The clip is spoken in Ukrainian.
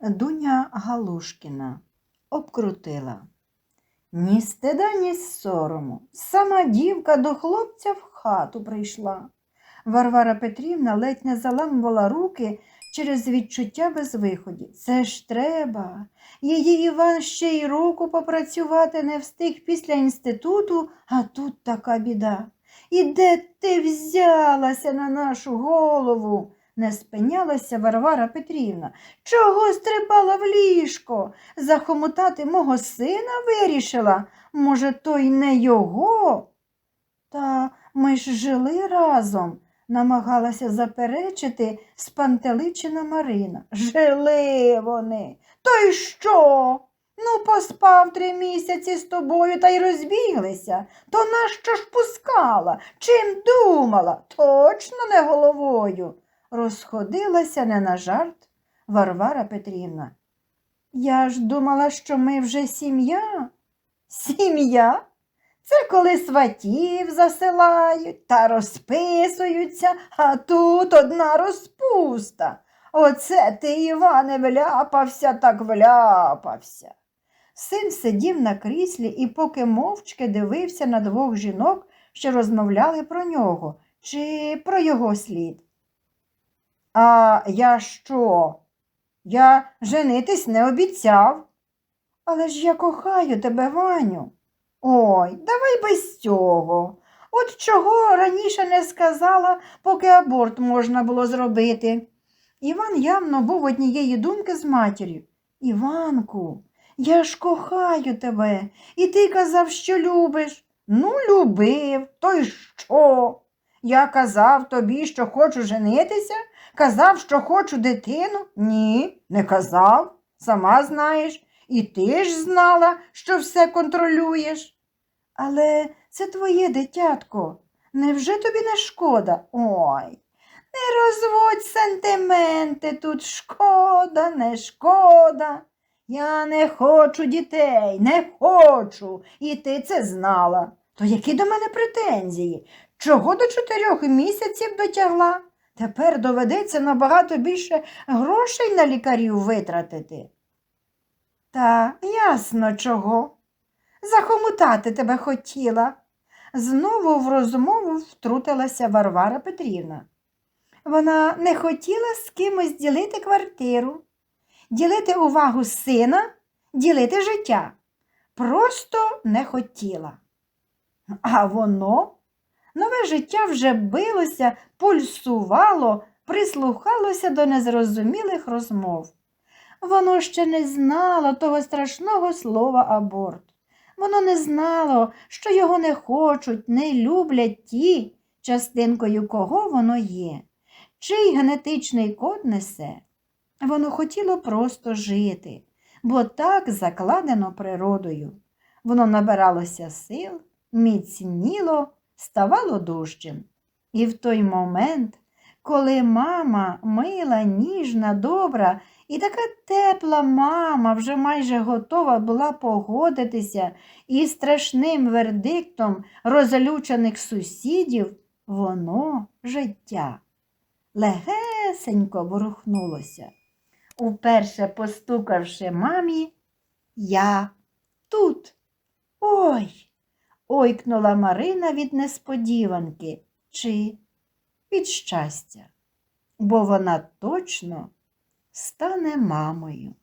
Дуня Галушкіна обкрутила. Ні стида, ні сорому. Сама дівка до хлопця в хату прийшла. Варвара Петрівна ледь не заламувала руки через відчуття безвиході. Це ж треба. Її Іван ще й року попрацювати не встиг після інституту, а тут така біда. І де ти взялася на нашу голову? Не спинялася Варвара Петрівна. Чого стрибала в ліжко? Захомутати мого сина вирішила? Може, то й не його? Та ми ж жили разом, намагалася заперечити спантеличена Марина. Жили вони. То й що? Ну, поспав три місяці з тобою та й розбіглися. То нащо ж пускала? Чим думала? Точно не головою. Розходилася не на жарт Варвара Петрівна. Я ж думала, що ми вже сім'я. Сім'я? Це коли сватів засилають та розписуються, а тут одна розпуста. Оце ти, Іване, вляпався, так вляпався. Син сидів на кріслі і поки мовчки дивився на двох жінок, що розмовляли про нього чи про його слід. А я що? Я женитись не обіцяв. Але ж я кохаю тебе, Ваню. Ой, давай без цього. От чого раніше не сказала, поки аборт можна було зробити. Іван явно був однієї думки з матір'ю. Іванку, я ж кохаю тебе, і ти казав, що любиш. Ну, любив, то й що? Я казав тобі, що хочу женитися, казав, що хочу дитину? Ні, не казав, сама знаєш. І ти ж знала, що все контролюєш. Але це твоє дитятко. Невже тобі не шкода? Ой, не розводь сентименти тут шкода, не шкода. Я не хочу дітей, не хочу, і ти це знала. То які до мене претензії? Чого до чотирьох місяців дотягла? Тепер доведеться набагато більше грошей на лікарів витратити. Та ясно чого. Захомутати тебе хотіла. Знову в розмову втрутилася Варвара Петрівна. Вона не хотіла з кимось ділити квартиру, ділити увагу сина, ділити життя. Просто не хотіла. А воно, нове життя вже билося, пульсувало, прислухалося до незрозумілих розмов. Воно ще не знало того страшного слова аборт. Воно не знало, що його не хочуть, не люблять ті, частинкою кого воно є, чий генетичний код несе. Воно хотіло просто жити, бо так закладено природою. Воно набиралося сил, міцніло, ставало дужчим. І в той момент, коли мама мила, ніжна, добра і така тепла мама вже майже готова була погодитися із страшним вердиктом розлючених сусідів, воно життя. Легесенько ворухнулося, уперше постукавши мамі, я тут. Ой. Ойкнула Марина від несподіванки чи від щастя, бо вона точно стане мамою.